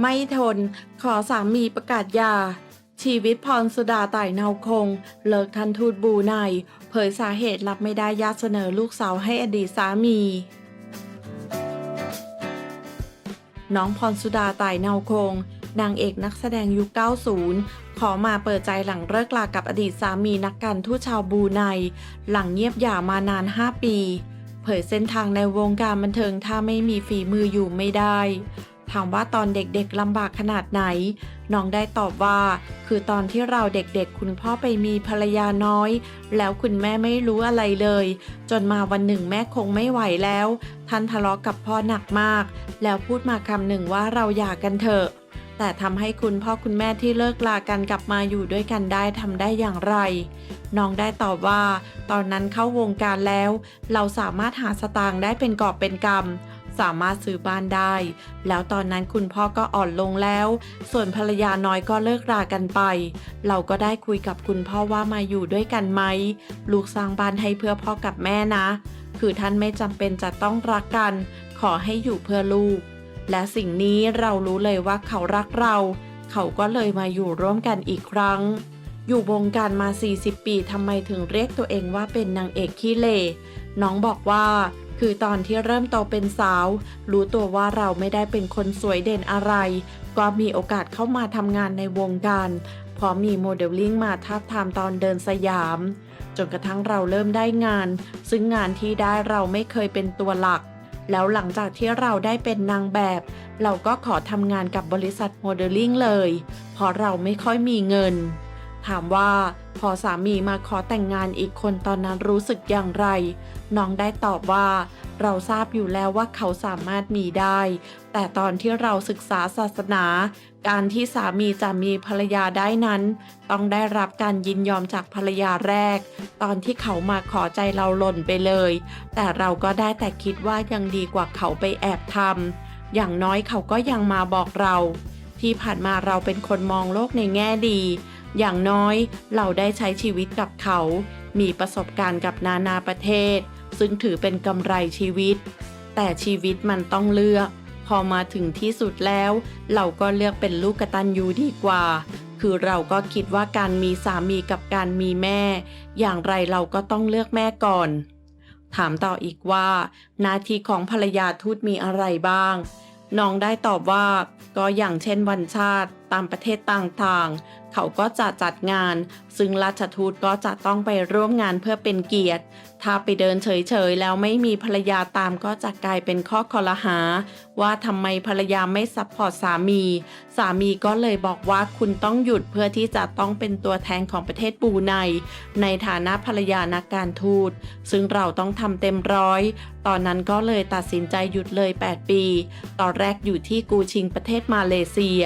ไม่ทน ขอสามีประกาศยา ชีวิตพรสุดาต่ายเนาคง เลิกทันทูตบูไนเผยสาเหตุรับไม่ได้ญาติเสนอลูกสาวให้อดีตสามี น้องพรสุดาต่ายเนาคง นางเอกนักแสดงยุค 90 ขอมาเปิดใจหลังเลิกลากับอดีตสามีนักการทูตชาวบูไนหลังเงียบหย่ามานาน 5 ปี เผยเส้นทางในวงการบันเทิงถ้าไม่มีฝีมืออยู่ไม่ได้ ถามว่าตอนเด็กๆลำบากขนาดไหน น้องได้ตอบว่า คือตอนที่เราเด็กๆ คุณพ่อไปมีภรรยาน้อย แล้วคุณแม่ไม่รู้อะไรเลย จนมาวันหนึ่งแม่คงไม่ไหวแล้ว ท่านทะเลาะกับพ่อหนักมาก แล้วพูดมาคำหนึ่งว่าเราหย่ากันเถอะ แต่ทำให้คุณพ่อคุณแม่ที่เลิกลากันกลับมาอยู่ด้วยกันได้ทำได้อย่างไร น้องได้ตอบว่า ตอนนั้นเข้าวงการแล้ว เราสามารถหาสตางค์ได้เป็นกอบเป็นกำสามารถซื้อบ้านได้ แล้วตอนนั้นคุณพ่อก็อ่อนลงแล้ว ส่วนภรรยาน้อยก็เลิกรากันไป เราก็ได้คุยกับคุณพ่อว่ามาอยู่ด้วยกันไหมลูกสร้างบ้านให้เพื่อพ่อกับแม่นะ คือท่านไม่จำเป็นจะต้องรักกัน ขอให้อยู่เพื่อลูก และสิ่งนี้เรารู้เลยว่าเขารักเรา เขาก็เลยมาอยู่ร่วมกันอีกครั้ง อยู่วงการมา 40 ปีทำไมถึงเรียกตัวเองว่าเป็นนางเอกขี้เหร่น้องบอกว่า คือตอนที่เริ่มโตเป็นสาว รู้ตัวว่าเราไม่ได้เป็นคนสวยเด่นอะไร ก็มีโอกาสเข้ามาทำงานในวงการพราะมีโมเดลลิ่งมาทับทามตอนเดินสยาม จนกระทั่งเราเริ่มได้งาน ซึ่งงานที่ได้เราไม่เคยเป็นตัวหลัก แล้วหลังจากที่เราได้เป็นนางแบบ เราก็ขอทำงานกับบริษัทโมเดลลิ่งเลย เพราะเราไม่ค่อยมีเงิน ถามว่าพอสามีมาขอแต่งงานอีกคนตอนนั้นรู้สึกอย่างไร น้องได้ตอบว่า เราทราบอยู่แล้วว่าเขาสามารถมีได้ แต่ตอนที่เราศึกษาศาสนา การที่สามีจะมีภรรยาได้นั้น ต้องได้รับการยินยอมจากภรรยาแรก ตอนที่เขามาขอใจเราหล่นไปเลย แต่เราก็ได้แต่คิดว่ายังดีกว่าเขาไปแอบทำอย่างน้อยเขาก็ยังมาบอกเรา ที่ผ่านมาเราเป็นคนมองโลกในแง่ดี อย่างน้อยเราได้ใช้ชีวิตกับเขา มีประสบการณ์กับนานาประเทศ ซึ่งถือเป็นกำไรชีวิต แต่ชีวิตมันต้องเลือก พอมาถึงที่สุดแล้ว เราก็เลือกเป็นลูกกตัญญูดีกว่า คือเราก็คิดว่าการมีสามีกับการมีแม่ อย่างไรเราก็ต้องเลือกแม่ก่อน ถามต่ออีกว่าหน้าที่ของภรรยาทูตมีอะไรบ้าง น้องได้ตอบว่า ก็อย่างเช่นวันชาติ ตามประเทศต่างๆ เขาก็จะจัดงาน ซึ่งราชทูตก็จะต้องไปร่วมงานเพื่อเป็นเกียรติ ถ้าไปเดินเฉยๆ แล้วไม่มีภรรยาตามก็จะกลายเป็นข้อคอรหา ว่าทำไมภรรยาไม่ซัพพอร์ตสามี สามีก็เลยบอกว่าคุณต้องหยุดเพื่อที่จะต้องเป็นตัวแทนของประเทศบูไนในฐานะภรรยานักการทูต ซึ่งเราต้องทำเต็มร้อย ตอนนั้นก็เลยตัดสินใจหยุดเลย 8 ปี ตอนแรกอยู่ที่กูชิงประเทศมาเลเซีย